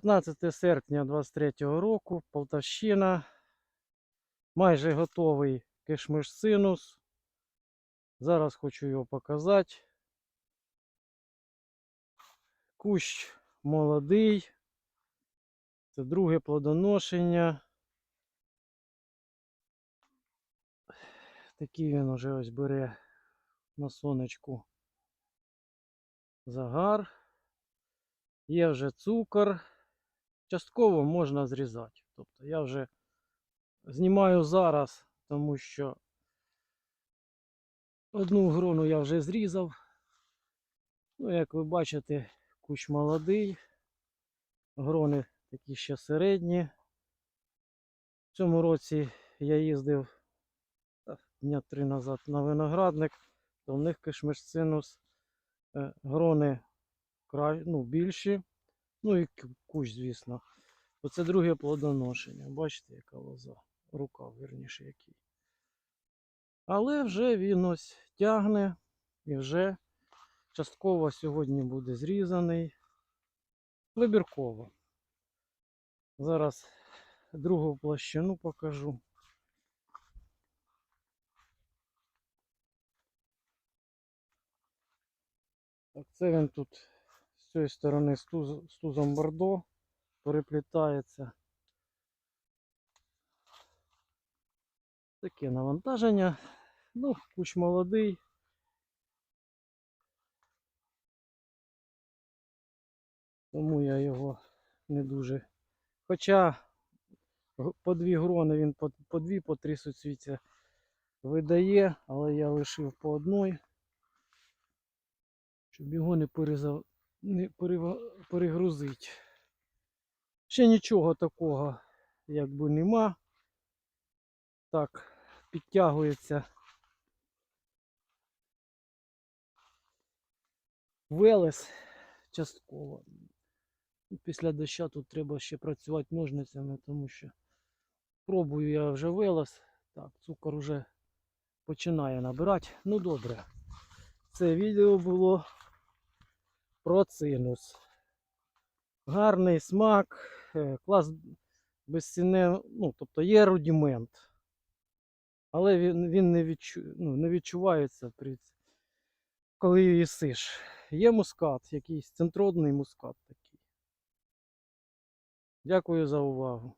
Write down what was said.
15 серпня 23 року, Полтавщина. Майже готовий кишмиш синус. Зараз хочу його показати. Кущ молодий. Це друге плодоношення. Такий він уже ось бере на сонечку загар. Є вже цукор. Частково можна зрізати. Тобто я вже знімаю зараз, тому що одну грону я вже зрізав. Ну, як ви бачите, кущ молодий. Грони такі ще середні. В цьому році я їздив дня три назад на виноградник, то в них кишмиш-синус е, грони ну, більші. Ну і кущ, звісно. Оце друге плодоношення. Бачите, яка лоза. Рука, вірніше, який. Але вже він ось тягне і вже частково сьогодні буде зрізаний. Вибірково. Зараз другу площину покажу. Так, це він тут цієї сторони з, туз, з тузом бордо переплітається. Таке навантаження. Ну, кущ молодий. Тому я його не дуже. Хоча по дві грони він по, по дві, по три суцвіття видає, але я лишив по одной, щоб його не, перезав... не перегрузити. Ще нічого такого якби нема. Так, підтягується велес частково. Після дощу тут треба ще працювати ножницями, тому що пробую я вже велес. Так, цукор вже починає набирати. Ну добре. Це відео було про цинус. Гарний смак, е, клас безцінне, ну, тобто є рудимент. Але він, він не, відчу, ну, не відчувається, при, коли їсиш. Є мускат, якийсь центродний мускат такий. Дякую за увагу.